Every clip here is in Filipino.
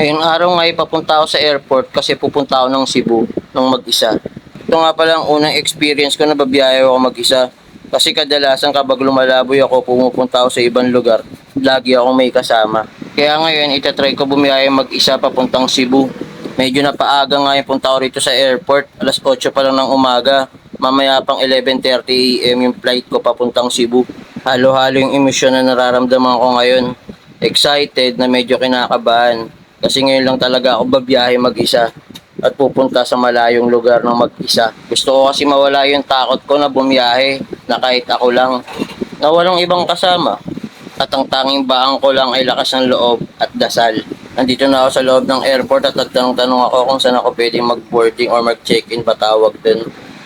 Ngayong araw nga ay papunta ako sa airport kasi pupunta ako ng Cebu ng mag-isa. Ito nga pala ang unang experience ko na babiyahe ako mag-isa. Kasi kadalasan kapag lumalaboy ako, pumupunta ako sa ibang lugar, lagi ako may kasama. Kaya ngayon, itatry ko bumiyahe mag-isa papuntang Cebu. Medyo napaaga nga yung punta ko rito sa airport. Alas 8 pa lang ng umaga. Mamaya pang 11.30 am yung flight ko papuntang Cebu. Halo-halo yung emisyon na nararamdaman ko ngayon. Excited na medyo kinakabahan. Kasi ngayon lang talaga ako babiyahe mag-isa at pupunta sa malayong lugar ng mag-isa. Gusto ko kasi mawala yung takot ko na bumiyahe na kahit ako lang na walang ibang kasama. At ang tanging baang ko lang ay lakas ng loob at dasal. Nandito na ako sa loob ng airport at nagtanong-tanong ako kung saan ako pwedeng mag-boarding or mag-check-in patawag din.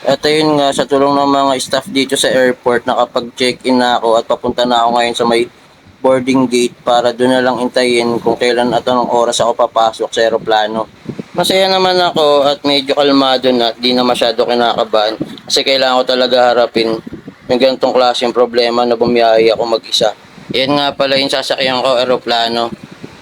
At ayun nga, sa tulong ng mga staff dito sa airport, nakapag-check-in na ako at papunta na ako ngayon sa may boarding gate para doon na lang intayin kung kailan at anong oras ako papasok sa aeroplano. Masaya naman ako at medyo kalmado na at di na masyado kinakabahan kasi kailangan ko talaga harapin yung ganitong klaseng problema na bumiyahe ako mag-isa. Yan nga pala yung sasakyan ko, aeroplano.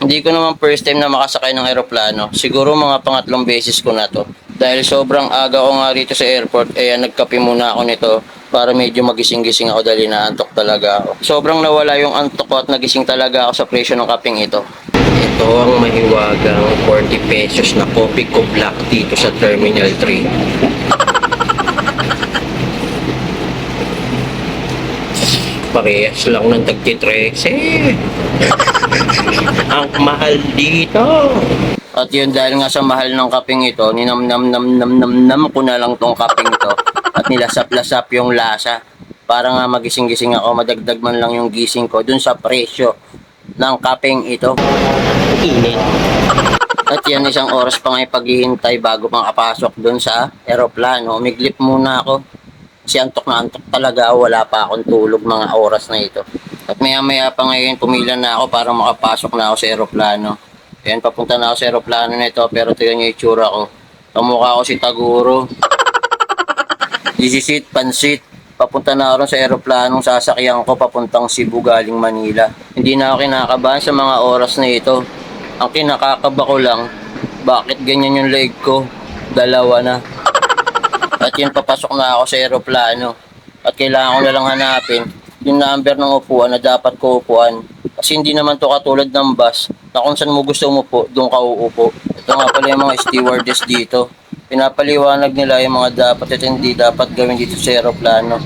Hindi ko naman first time na makasakay ng aeroplano. Siguro mga pangatlong beses ko na to. Dahil sobrang aga ko nga rito sa airport, eh nagkape muna ako nito para medyo magising-gising ako dahil naantok talaga ako. Sobrang nawala yung antok ko at nagising talaga ako sa presyo ng kapeng ito. Ito ang mahiwagang 40 pesos na coffee ko black dito sa Terminal 3. Parehas lang ng tagti 13. ang mahal dito. At yun dahil nga sa mahal ng kapeng ito, ninam nam nam nam nam nam ko na lang tong kapeng ito at nilasap-lasap yung lasa para nga magising-gising ako, madagdag man lang yung gising ko dun sa presyo ng kapeng ito. Init. At yan isang oras pa nga paghihintay bago makapasok dun sa aeroplano. Umiglip muna ako. Kasi antok na antok talaga. Wala pa akong tulog mga oras na ito. At maya maya pa ngayon pumila na ako para makapasok na ako sa aeroplano. Ayan, papunta na ako sa aeroplano na ito pero tignan niyo yung itsura ko. Kamukha ko si Taguro. Disisit, pansit. Papunta na ako sa aeroplanong sasakyan ko papuntang Cebu galing Manila. Hindi na ako kinakabahan sa mga oras na ito. Ang kinakakaba ko lang, bakit ganyan yung leg ko? Dalawa na. At yun, papasok na ako sa aeroplano. At kailangan ko na lang hanapin yung number ng upuan na dapat ko upuan. Kasi hindi naman to katulad ng bus na kung saan mo gusto umupo, doon ka uupo. Ito nga pala yung mga stewardess dito. Pinapaliwanag nila yung mga dapat at hindi dapat gawin dito sa aeroplano.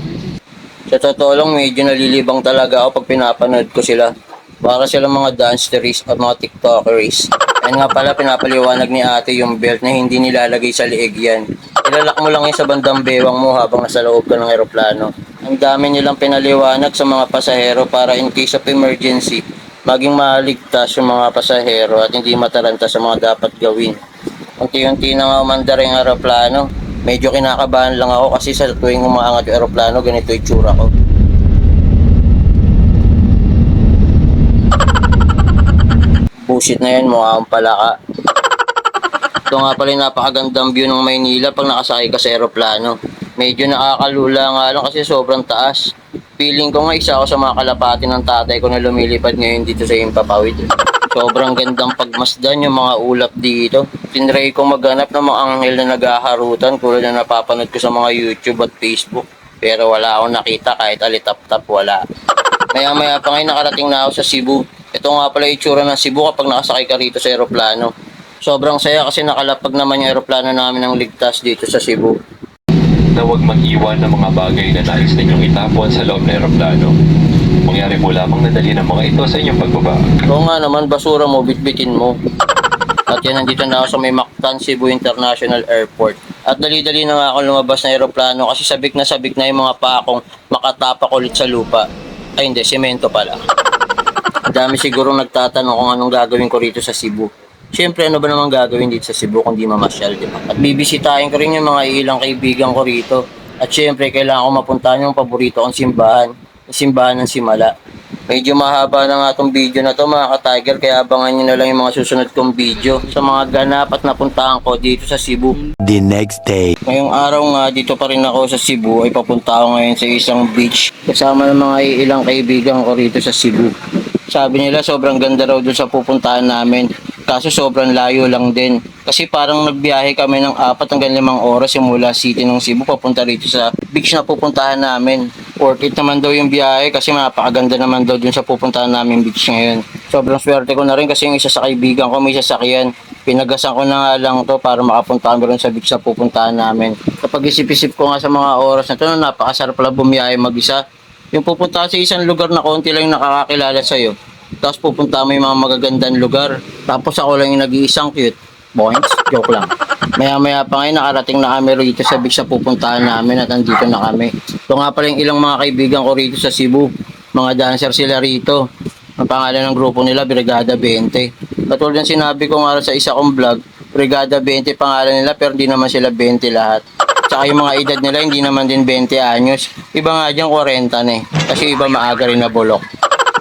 Sa totoo lang, medyo nalilibang talaga ako pag pinapanood ko sila. Para sila mga danceries at mga tiktokeries. Ayun nga pala, pinapaliwanag ni ate yung belt na hindi nilalagay sa liig yan. Ilalak mo lang yan sa bandang bewang mo habang nasa loob ka ng aeroplano. Ang dami nilang pinaliwanag sa mga pasahero para in case of emergency, maging maligtas yung mga pasahero at hindi mataranta sa mga dapat gawin. Unti-unti na nga umandar yung aeroplano. Medyo kinakabahan lang ako kasi sa tuwing umaangat yung aeroplano, ganito yung tsura ko. Bullshit na yan, mukha akong palaka. Ito nga pala yung napakagandang view ng Maynila pag nakasakay ka sa aeroplano. Medyo nakakalula nga lang kasi sobrang taas. Feeling ko nga isa ako sa mga kalapati ng tatay ko na lumilipad ngayon dito sa Impapawid. Sobrang gandang pagmasdan yung mga ulap dito. Tinry ko maghanap ng mga anghel na nagaharutan tulad na napapanood ko sa mga YouTube at Facebook. Pero wala akong nakita kahit alitap-tap wala. Maya maya pa ngayon nakarating na ako sa Cebu. Ito nga pala itsura ng Cebu kapag nakasakay ka rito sa aeroplano. Sobrang saya kasi nakalapag naman yung aeroplano namin ng ligtas dito sa Cebu. na huwag mag-iwan ng mga bagay na nais ninyong itapon sa loob ng aeroplano. Mangyari po lamang nadali ng mga ito sa inyong pagbaba. Oo nga naman, basura mo, bitbitin mo. At yan, nandito na ako sa may Mactan Cebu International Airport. At dali-dali na nga ako lumabas ng aeroplano kasi sabik na sabik na yung mga pakong makatapak ulit sa lupa. Ay hindi, semento pala. Dami siguro nagtatanong kung anong gagawin ko rito sa Cebu. Siyempre, ano ba naman gagawin dito sa Cebu kung di mamasyal, di ba? At bibisitahin ko rin yung mga ilang kaibigan ko rito. At siyempre, kailangan ko mapuntahan yung paborito kong simbahan, simbahan ng Simala. Medyo mahaba na nga itong video na to mga ka-tiger, kaya abangan nyo na lang yung mga susunod kong video sa mga ganap at napuntahan ko dito sa Cebu. The next day. Ngayong araw nga, dito pa rin ako sa Cebu, ay papunta ako ngayon sa isang beach. Kasama ng mga ilang kaibigan ko rito sa Cebu. Sabi nila sobrang ganda raw doon sa pupuntahan namin. Kaso sobrang layo lang din. Kasi parang nagbiyahe kami ng apat hanggang limang oras simula city ng Cebu papunta rito sa beach na pupuntahan namin. Worth it naman daw yung biyahe kasi napakaganda naman daw dun sa pupuntahan namin beach ngayon. Sobrang swerte ko na rin kasi yung isa sa kaibigan ko may sasakyan. Pinagasan ko na nga lang to para makapunta kami rin sa beach na pupuntahan namin. Kapag isip-isip ko nga sa mga oras na to, napakasarap pala bumiyahe mag-isa. Yung pupunta sa isang lugar na konti lang nakakakilala sa'yo. Tapos pupunta mo yung mga magagandang lugar. Tapos ako lang yung nag-iisang cute. Boings, joke lang. Maya-maya pa ngayon nakarating na kami rito sa beach na pupuntahan namin at andito na kami. Ito nga pala yung ilang mga kaibigan ko rito sa Cebu. Mga dancer sila rito. Ang pangalan ng grupo nila, Brigada 20. Katulad ng sinabi ko nga sa isa kong vlog, Brigada 20 pangalan nila pero hindi naman sila 20 lahat. Tsaka yung mga edad nila hindi naman din 20 anyos. Iba nga dyan 40 na eh. Kasi iba maaga rin na bulok.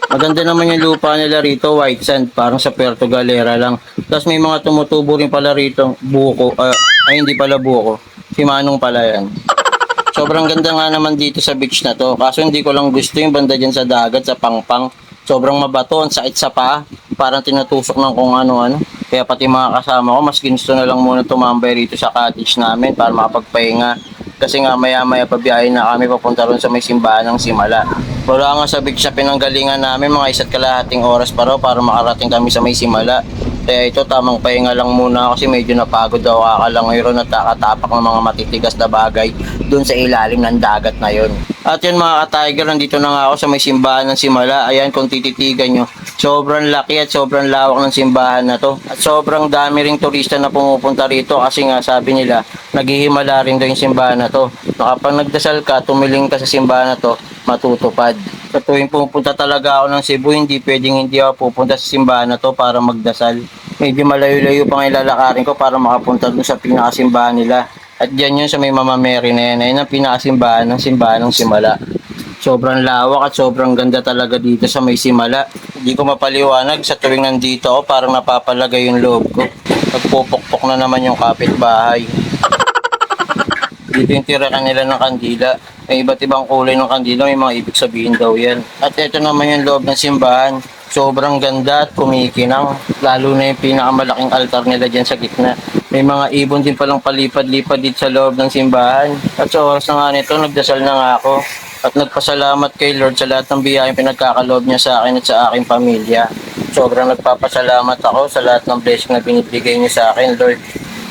Maganda naman yung lupa nila rito, white sand, parang sa Puerto Galera lang. Tapos may mga tumutubo rin pala rito, buko, ah, ay hindi pala buko, si Manong pala yan. Sobrang ganda nga naman dito sa beach na to, kaso hindi ko lang gusto yung banda dyan sa dagat, sa pangpang. Sobrang mabato, ang sakit sa paa, parang tinutusok ng kung ano-ano. Kaya pati mga kasama ko, mas ginusto na lang muna tumambay rito sa cottage namin para makapagpahinga. Kasi nga maya-maya pabiyahe na kami papunta ron sa may simbahan ng Simala. Wala nga sa beach sa pinanggalingan namin, mga isa't kalahating oras pa raw para makarating kami sa may Simala. Kaya ito tamang pahinga lang muna kasi medyo napagod daw kakalangoy ron at nakatapak ng mga matitigas na bagay doon sa ilalim ng dagat na yon. At yun mga ka-tiger, nandito na nga ako sa may simbahan ng Simala. Ayan kung tititigan nyo, sobrang laki at sobrang lawak ng simbahan na to. At sobrang dami ring turista na pumupunta rito kasi nga sabi nila, naghihimala rin daw yung simbahan na to. Kapag nagdasal ka, tumiling ka sa simbahan na to, matutupad. Sa tuwing pupunta talaga ako ng Cebu, hindi pwedeng hindi ako pupunta sa simbahan na to para magdasal. Medyo malayo-layo pa nga ilalakarin ko para makapunta dun sa pinakasimbahan nila. At dyan yun sa may Mama Mary na yan, ayun ang pinakasimbahan ng simbahan ng Simala. Sobrang lawak at sobrang ganda talaga dito sa may Simala. Hindi ko mapaliwanag sa tuwing nandito ako parang napapalagay yung loob ko. Nagpupukpok na naman yung kapitbahay. Dito yung tira kanila ng kandila. May iba't ibang kulay ng kandila, may mga ibig sabihin daw yan. At ito naman yung loob ng simbahan. Sobrang ganda at kumikinang. Lalo na yung pinakamalaking altar nila dyan sa gitna. May mga ibon din palang palipad-lipad dito sa loob ng simbahan. At sa oras na nga nito, nagdasal na nga ako. At nagpasalamat kay Lord sa lahat ng biyayang pinagkakaloob niya sa akin at sa aking pamilya. Sobrang nagpapasalamat ako sa lahat ng blessing na binibigay niya sa akin, Lord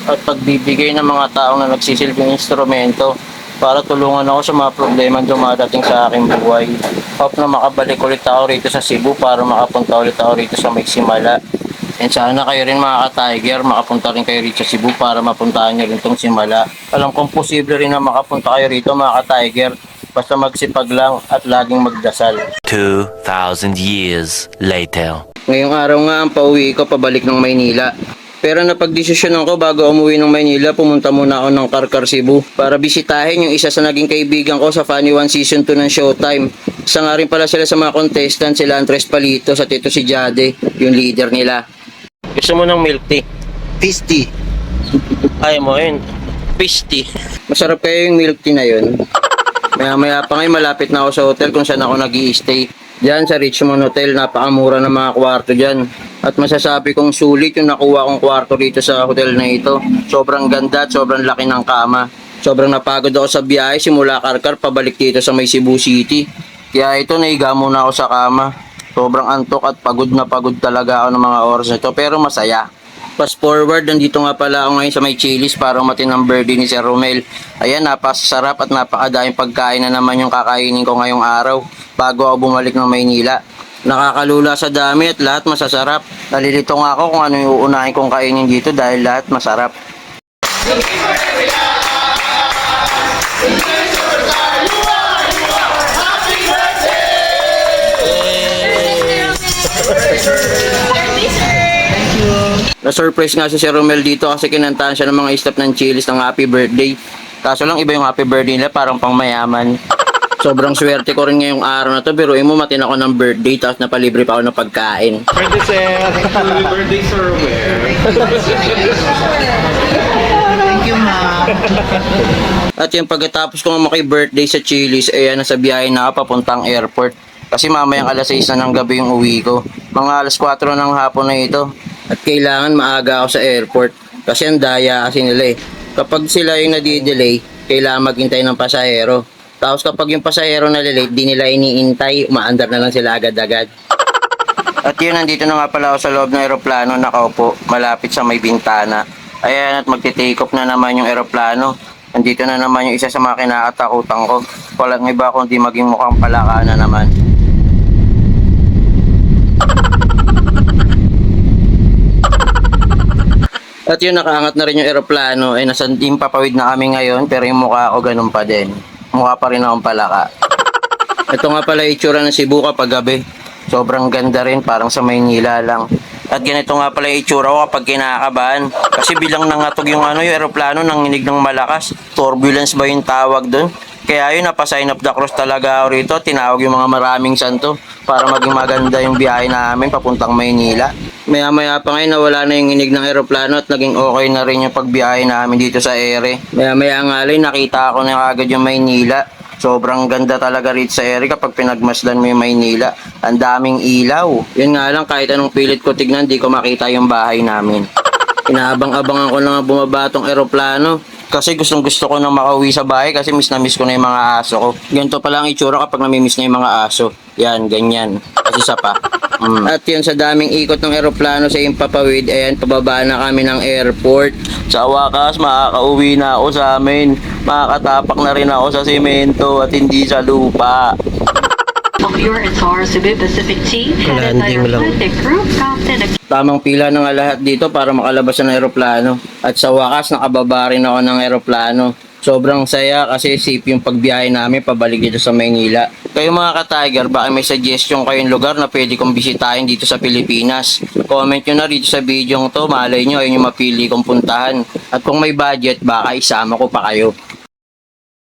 at pagbibigay ng mga taong na nagsisilbing instrumento para tulungan ako sa mga problema na dumadating sa aking buhay. Hope na makabalik ulit ako rito sa Cebu para makapunta ulit ako rito sa Magsimala. And sana kayo rin mga ka-tiger, makapunta rin kayo rito sa Cebu para mapuntahan nyo rin itong Simala. Alam kong posible rin na makapunta kayo rito mga ka-tiger. Basta magsipag lang at laging magdasal. 2,000 years later. Ngayong araw nga ang pauwi ko pabalik ng Maynila. Pero napagdesisyonan ko bago umuwi ng Maynila, pumunta muna ako ng Karkar Cebu para bisitahin yung isa sa naging kaibigan ko sa Funny One Season 2 ng Showtime. Isa nga rin pala sila sa mga contestant, sila Andres Palito, sa Tito si Jade, yung leader nila. Gusto mo ng milk tea? Peace tea. Ay mo yun. Tea. Masarap kayo yung milk tea na yun. Maya maya pa ngayon malapit na ako sa hotel kung saan ako nag stay Diyan sa Richmond Hotel, napakamura ng mga kwarto diyan. At masasabi kong sulit yung nakuha kong kwarto dito sa hotel na ito. Sobrang ganda at sobrang laki ng kama. Sobrang napagod ako sa biyahe simula Karkar pabalik dito sa may Cebu City. Kaya ito naiga muna ako sa kama. Sobrang antok at pagod na pagod talaga ako ng mga oras na ito pero masaya. Fast forward, nandito nga pala ako ngayon sa may Chili's para umatin ang birthday ni Sir Romel. Ayan, napasarap at napakadaming pagkain na naman yung kakainin ko ngayong araw bago ako bumalik ng Maynila. Nakakalula sa dami at lahat masasarap. Nalilito nga ako kung ano yung uunahin kong kainin dito dahil lahat masarap. Na-surprise nga si Sir Romel dito kasi kinantahan siya ng mga staff ng Chili's ng happy birthday. Kaso lang iba yung happy birthday nila parang pang mayaman. Sobrang swerte ko rin ngayong araw na to pero mo matin ako ng birthday tapos napalibre pa ako ng pagkain. Pwede sir. Happy birthday, Sir. Thank you ma'am. At yung pagkatapos ko maki-birthday sa Chili's, ayan, nasa biyahe na ako papuntang airport. Kasi mamayang alas 6 na ng gabi yung uwi ko. Mga alas 4 ng hapon na ito. At kailangan maaga ako sa airport kasi ang daya kasi nila eh. Kapag sila yung nadidelay, kailangan maghintay ng pasahero. Tapos kapag yung pasahero na late, di nila iniintay, umaandar na lang sila agad-agad. At yun, nandito na nga pala ako sa loob ng aeroplano, nakaupo, malapit sa may bintana. Ayan, at magti-take off na naman yung aeroplano. Nandito na naman yung isa sa mga kinakatakutan ko. Walang iba kundi maging mukhang palaka na naman. At yun, nakaangat na rin yung aeroplano. Ay, nasa team papawid na kami ngayon, pero yung mukha ko ganun pa din. Mukha pa rin akong palaka. Ito nga pala itsura ng Cebu kapag gabi. Sobrang ganda rin, parang sa Maynila lang. At ganito nga pala yung itsura ko kapag kinakabahan. Kasi bilang nangatog yung ano, yung aeroplano, nanginig ng malakas. Turbulence ba yung tawag doon? Kaya yun, napasign up the cross talaga ako rito. Tinawag yung mga maraming santo para maging maganda yung biyahe namin papuntang Maynila. Maya maya pa ngayon nawala na yung inig ng aeroplano at naging okay na rin yung pagbiyahe namin dito sa ere. Maya maya nga lang nakita ko na agad yung Maynila. Sobrang ganda talaga rito sa ere kapag pinagmasdan mo yung Maynila. Ang daming ilaw. Yun nga lang kahit anong pilit ko tignan di ko makita yung bahay namin. Inaabang-abangan ko na bumaba tong eroplano. Kasi gustong gusto ko nang makauwi sa bahay kasi miss na miss ko na yung mga aso ko. Ganito pala ang itsura kapag namimiss na yung mga aso. Yan, ganyan. Kasi isa pa. Mm. At yun, sa daming ikot ng eroplano sa Impapawid, ayan, pababa na kami ng airport. Sa wakas, makakauwi na ako sa amin. Makakatapak na rin ako sa simento at hindi sa lupa. Your Ansar Cebu Pacific team, captain Tamang pila na nga lahat dito para makalabas ng eroplano. At sa wakas, nakababa rin ako ng eroplano. Sobrang saya kasi safe yung pagbiyahe namin pabalik dito sa Maynila. Kayo mga ka-Tiger, baka may suggestion kayong lugar na pwede kong bisitahin dito sa Pilipinas. Comment nyo na rito sa video to, malay nyo ayun yung mapili kong puntahan. At kung may budget, baka isama ko pa kayo.